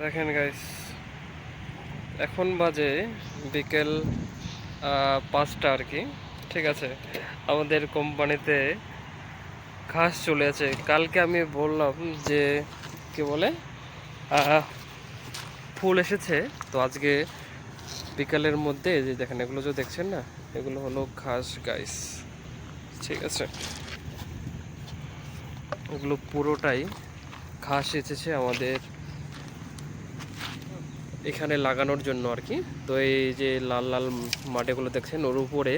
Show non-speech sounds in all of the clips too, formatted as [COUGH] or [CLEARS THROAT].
দেখেন গাইস এখন বাজে বিকেল পাঁচটা আর কি, ঠিক আছে? আমাদের কোম্পানিতে ঘাস চলে আছে। কালকে আমি বললাম যে, কি বলে ফুল এসেছে। তো আজকে বিকালের মধ্যে যে দেখেন, এগুলো যে দেখছেন না, এগুলো হলো ঘাস গাইস ঠিক আছে? এগুলো পুরোটাই ঘাস এসেছে আমাদের এখানে লাগানোর জন্য আর কি। তো এই যে লাল লাল মাটিগুলো দেখছেন, ওর উপরে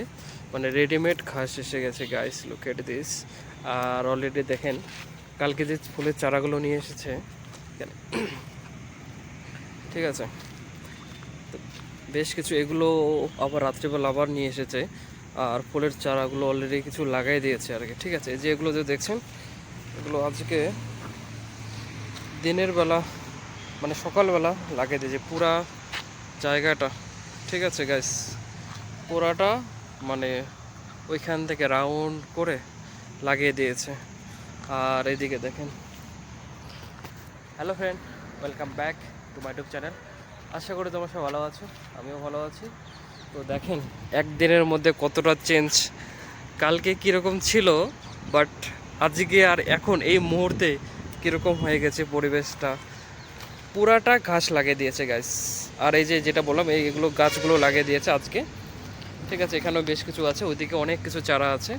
মানে রেডিমেড ঘাস এসে গেছে গাইস লুকেট দিস আর অলরেডি দেখেন, কালকে যে ফুলের চারাগুলো নিয়ে এসেছে ঠিক আছে? বেশ কিছু, এগুলো আবার রাত্রিবেলা আবার নিয়ে এসেছে। আর ফুলের চারাগুলো অলরেডি কিছু লাগাই দিয়েছে আর কি, ঠিক আছে? যে এগুলো যে দেখছেন, এগুলো আজকে দিনের বেলা মানে সকালবেলা লাগিয়ে দিয়েছে পুরা জায়গাটা, ঠিক আছে গাইস পুরাটা মানে ওইখান থেকে রাউন্ড করে লাগিয়ে দিয়েছে। আর এদিকে দেখেন। Hello friend welcome back to my YouTube channel আশা করি তোমার সব ভালো আছো, আমিও ভালো আছি। তো দেখেন, একদিনের মধ্যে কতটা চেঞ্জ কালকে কীরকম ছিল বাট আজকে আর এখন এই মুহূর্তে কীরকম হয়ে গেছে পরিবেশটা। পুরাটা ঘাস লাগিয়ে দিয়েছে গাছ আর এই যে যেটা বললাম, এই এগুলো গাছগুলো লাগিয়ে দিয়েছে আজকে। ঠিক আছে, এখানেও বেশ কিছু আছে, ওইদিকে অনেক কিছু চারা আছে।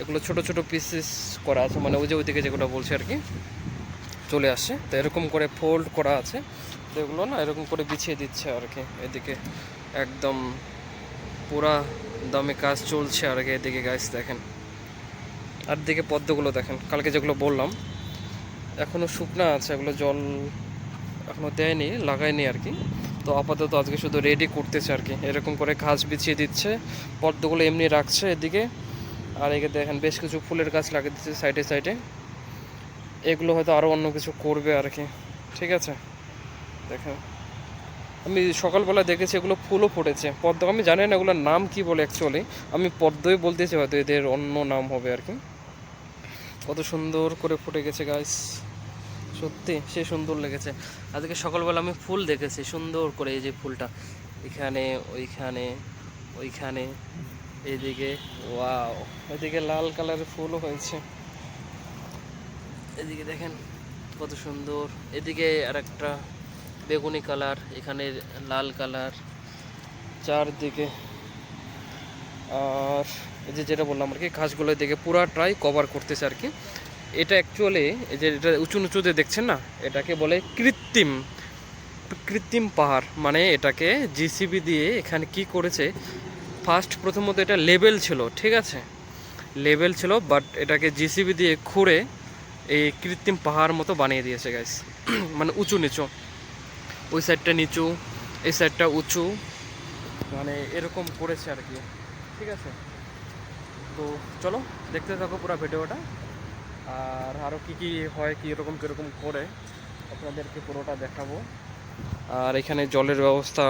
এগুলো ছোট ছোট পিসেস করা আছে মানে ওই যে ওইদিকে যেগুলো বলছে আর কি, চলে আসছে। তো এরকম করে ফোল্ড করা আছে। তো এগুলো না এরকম করে বিছিয়ে দিচ্ছে আর কি, এদিকে একদম পুরা দমে কাজ চলছে আর কি, এদিকে গাছ দেখেন। আর দিকে পদ্মগুলো দেখেন, কালকে যেগুলো বললাম এখনও শুকনা আছে, এগুলো জল এখনও দেয়নি, লাগায়নি আর কি। তো আপাতত আজকে শুধু রেডি করতেছে আর কি। এরকম করে ঘাস বিছিয়ে দিচ্ছে, পদ্মগুলো এমনি রাখছে এদিকে। আর এদিকে দেখেন বেশ কিছু ফুলের গাছ লাগিয়ে দিচ্ছে সাইডে সাইডে এগুলো হয়তো আরও অন্য কিছু করবে আর কি। ঠিক আছে? দেখেন। আমি সকালবেলা দেখেছি এগুলো ফুলও ফুটেছে। পদ্ম, আমি জানি না এগুলোর নাম কি বলে অ্যাকচুয়ালি আমি পদ্মই বলতেছি হয়তো এদের অন্য নাম হবে আর কি। কত সুন্দর করে ফুটে গেছে গাছ সত্যি, সে সুন্দর লেগেছে। আজকে সকালবেলা আমি ফুল দেখেছি, সুন্দর করে এই যে ফুলটা। এখানে, ওইখানে ওইখানে এইদিকে ওয়াও, এদিকে লাল কালারের ফুলও হয়েছে। এদিকে দেখেন কত সুন্দর, এদিকে আর একটা বেগুনি কালার, এখানে লাল কালার, চারদিকে। আর এই যে যেটা বললাম আর কি, ঘাসগুলো দিকে পুরাটাই কভার করতেছে আর কি। এটা অ্যাকচুয়ালি এই যে এটা উঁচু নিচুতে দেখছেন না? এটাকে বলে কৃত্রিম। কৃত্রিম পাহাড় মানে এটাকে জিসিবি দিয়ে এখানে কি করেছে? ফার্স্ট প্রথমত এটা লেবেল ছিল, ঠিক আছে? লেবেল ছিল বাট এটাকে জিসিবি দিয়ে খুঁড়ে এই কৃত্রিম পাহাড় মতো বানিয়ে দিয়েছে গাইস [CLEARS THROAT] মানে উঁচু নিচু। ওই সাইডটা নিচু, এই সাইডটা উঁচু। মানে এরকম করেছে আর কি, ঠিক আছে? তো চলো, দেখতে থাকো পুরো ভিডিওটা। আর আরও কী কী হয়, কী রকম কীরকম করে, আপনাদেরকে পুরোটা দেখাবো। আর এখানে জলের ব্যবস্থা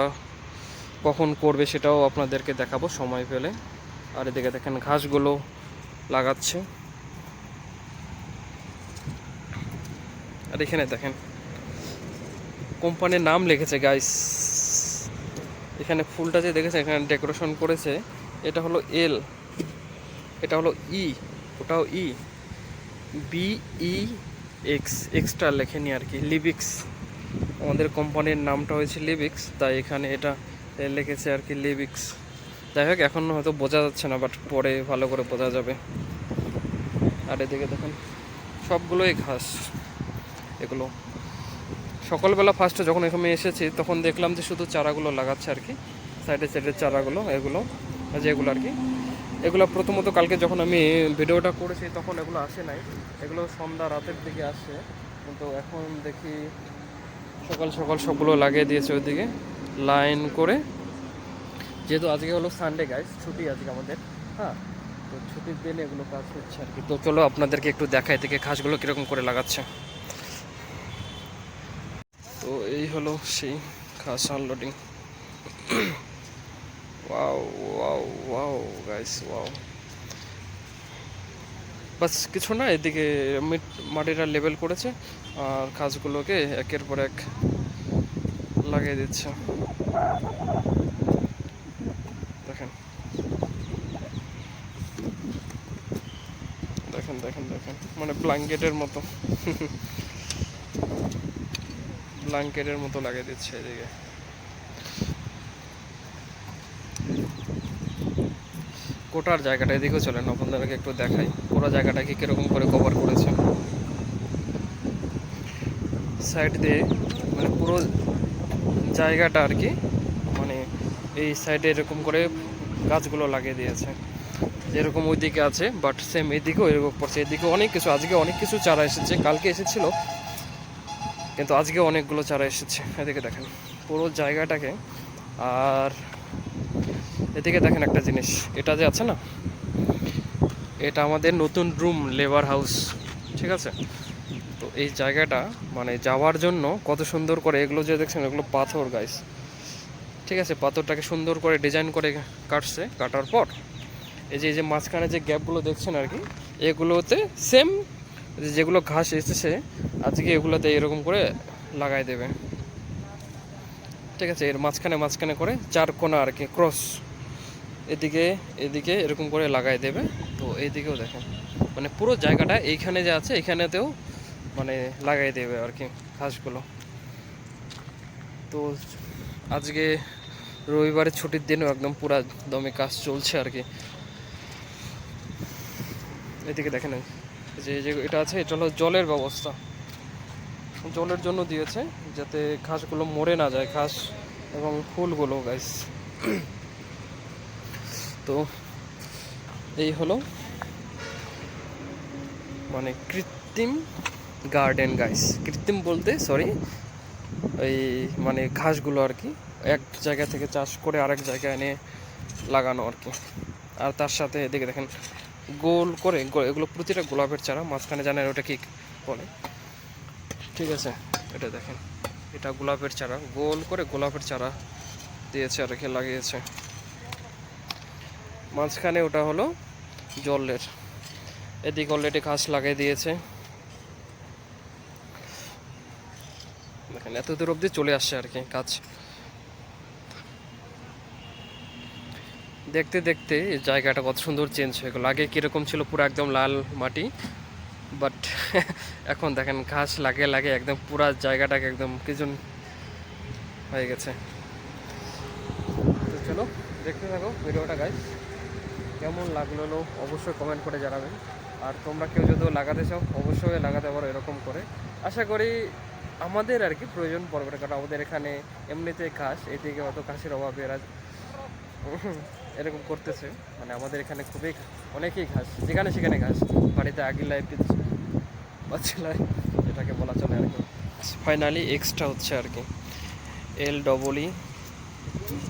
কখন করবে সেটাও আপনাদেরকে দেখাবো সময় পেলে। আর এদিকে দেখেন ঘাসগুলো লাগাচ্ছে। আর এখানে দেখেন, কোম্পানির নাম লিখেছে গাইস এখানে ফুলটা যে দেখেছে এখানে ডেকোরেশন করেছে, এটা হলো এল এটা হলো ই ওটাও E B E X extra লেখেনি আর কি লিবিক্স আমাদের কোম্পানির নামটা হয়েছে লিবিক্স তাই এখানে এটা লিখেছে আর কি লিবিক্স যাই হোক, এখন হয়তো বোঝা যাচ্ছে না বাট পরে ভালো করে বোঝা যাবে। আর এদিকে দেখুন, সবগুলোই ঘাস এগুলো। সকালবেলা ফার্স্টে যখন এখানে এসেছি, তখন দেখলাম যে শুধু চারাগুলো লাগাচ্ছে আর কি সাইডে সাইডের চারাগুলো, এগুলো, যেগুলো আর কি। এগুলো প্রথমত কালকে যখন আমি ভিডিওটা করেছি, তখন এগুলো আসে নাই। এগুলো সন্ধ্যা রাতের দিকে আসে। কিন্তু এখন দেখি সকাল সকাল সবগুলো লাগিয়ে দিয়েছে ওইদিকে। লাইন করে। যেহেতু আজকে হলো সানডে গাইস ছুটি আজকে আমাদের। হ্যাঁ তো ছুটির দিনে এগুলো কাজ হচ্ছে আর কি। তো চলো আপনাদেরকে একটু দেখাই থেকে ঘাসগুলো কীরকম করে লাগাচ্ছে। তো এই হলো সেই ঘাস unloading wow wow wow guys wow বাস, কিছু না, এদিকে মিট- মাটিটা লেভেল করেছে, আর কাজগুলোকে একের পর এক লাগিয়ে দিচ্ছে। দেখেন। দেখেন দেখেন দেখেন মানে ব্ল্যাঙ্কেটের মতো। [LAUGHS] ব্ল্যাঙ্কেটের মতো লাগিয়ে দিচ্ছে এদিকে। কোটার জায়গাটা, এদিকেও চলেন আপনাদেরকে একটু দেখাই। পুরো জায়গাটাকে কীরকম করে কভার করেছে। সাইড দিয়ে মানে পুরো জায়গাটা আর কি মানে এই সাইডে এরকম করে গাছগুলো লাগিয়ে দিয়েছে। যেরকম ওইদিকে আছে বাট সেম এদিকেও এরকম পড়ছে এদিকে অনেক কিছু, আজকে অনেক কিছু চারা এসেছে, কালকে এসেছিল, কিন্তু আজকে অনেকগুলো চারা এসেছে। এদিকে দেখেন, পুরো জায়গাটাকে, আর এদিকে দেখেন একটা জিনিস, এটা যে আছে না, এটা আমাদের নতুন রুম লেবার হাউস ঠিক আছে? তো এই জায়গাটা মানে যাওয়ার জন্য কত সুন্দর করে, এগুলো যে দেখছেন, এগুলো পাথর গাইস ঠিক আছে? পাথরটাকে সুন্দর করে ডিজাইন করে কাটছে, কাটার পর, এই যে এই যে মাঝখানে যে গ্যাপগুলো দেখছেন আর কি, এগুলোতে সেম যেগুলো ঘাস এসেছে, আজকে এগুলোতে এরকম করে লাগাই দেবে। ঠিক আছে? এর মাঝখানে মাঝখানে করে চার কোণা আর কি ক্রস এদিকে এদিকে এরকম করে লাগাই দেবে। তো এইদিকেও দেখেন মানে পুরো জায়গাটা এইখানে যে আছে এখানেতেও মানে লাগাই দেবে আর কি ঘাসগুলো। তো আজকে রবিবারের ছুটির দিনও একদম পুরা দমে কাজ চলছে আর কি। এদিকে দেখেন যে যে এটা আছে, এটা হলো জলের ব্যবস্থা। জলের জন্য দিয়েছে, যাতে ঘাসগুলো মরে না যায়, ঘাস এবং ফুলগুলো গাইস তো এই হলো মানে কৃত্রিম গার্ডেন গাইস কৃত্রিম বলতে সরি এই মানে ঘাসগুলো আর কি। এক জায়গা থেকে চাষ করে আরেক জায়গায় এনে লাগানো আর কি। আর তার সাথে এদিকে দেখেন, গোল করে এগুলো প্রতিটা গোলাপের চারা, মাঝখানে জানেন ওটা কি বলে? ঠিক আছে, এটা দেখেন, এটা গোলাপের চারা, গোল করে গোলাপের চারা দিয়েছে আর কি, লাগিয়েছে। মাঝখানে ওটা হলো জলের। এদিকে অলরেডি ঘাস লাগিয়ে দিয়েছে। দেখেন, এত দূর অবধি চলে আসছে আর কি কাজ দেখতে দেখতে জায়গাটা কত সুন্দর চেঞ্জ হয়ে গেল। আগে কীরকম ছিল পুরো একদম লাল মাটি বাট [LAUGHS] এখন দেখেন ঘাস লাগে লাগে একদম পুরো জায়গাটাকে একদম কিছু হয়ে গেছে। তো চলো, দেখতে থাকো ভিডিওটা গাইস কেমন লাগল অবশ্যই কমেন্ট করে জানাবেন। আর তোমরা কেউ যদি লাগাতে চাও, অবশ্যই লাগাতে পারো এরকম করে। আশা করি আমাদের আর কি প্রয়োজন পড়বে কারণ আমাদের এখানে এমনিতে ঘাস, এদিকে অত ঘাসের অভাবে এরা [LAUGHS] এরকম করতেছে। মানে আমাদের এখানে খুবই অনেকেই ঘাস, যেখানে সেখানে ঘাস। বাড়িতে আগিলায় বাচ্চালায় এটাকে বলা চলে আর কি। ফাইনালি এক্সটা হচ্ছে আর কি। L double E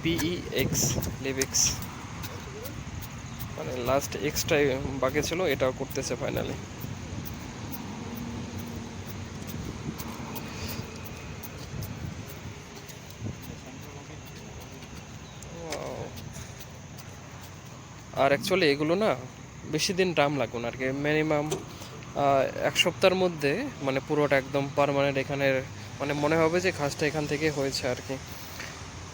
B E X লিভিক্স মানে লাস্ট এক্সট্রাই বাকি ছিল, এটাও করতেছে ফাইনালি আর অ্যাকচুয়ালি এগুলো না বেশি দিন দাম লাগবে না আর কি মিনিমাম এক সপ্তাহের মধ্যে মানে পুরোটা একদম পারমানেন্ট এখানে মানে মনে হবে যে ঘাসটা এখান থেকে হয়েছে আর কি।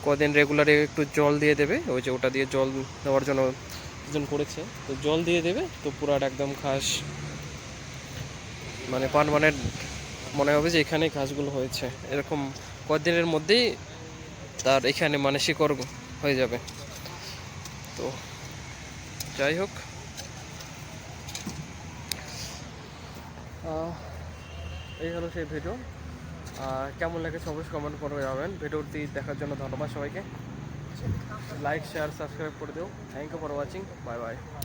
কদিন রেগুলারে একটু জল দিয়ে দেবে, ওই যে ওটা দিয়ে জল দেওয়ার জন্য একজন করেছে। তো জল দিয়ে দেবে, তো পুরাটা একদম ঘাস মানে পারমানেন্ট মনে হবে যে এখানেই ঘাসগুলো হয়েছে। এরকম কদিনের মধ্যেই তার এখানে মানে শিকড় হয়ে যাবে। তো যাই হোক। এই হলো সেই ভিডিও। আর কেমন লেগেছে অবশ্যই কমেন্ট করে যাবেন ভিডিওটি দেখার জন্য ধন্যবাদ সবাইকে। लाइक शेयर सब्सक्राइब कर दो thank you for watching bye bye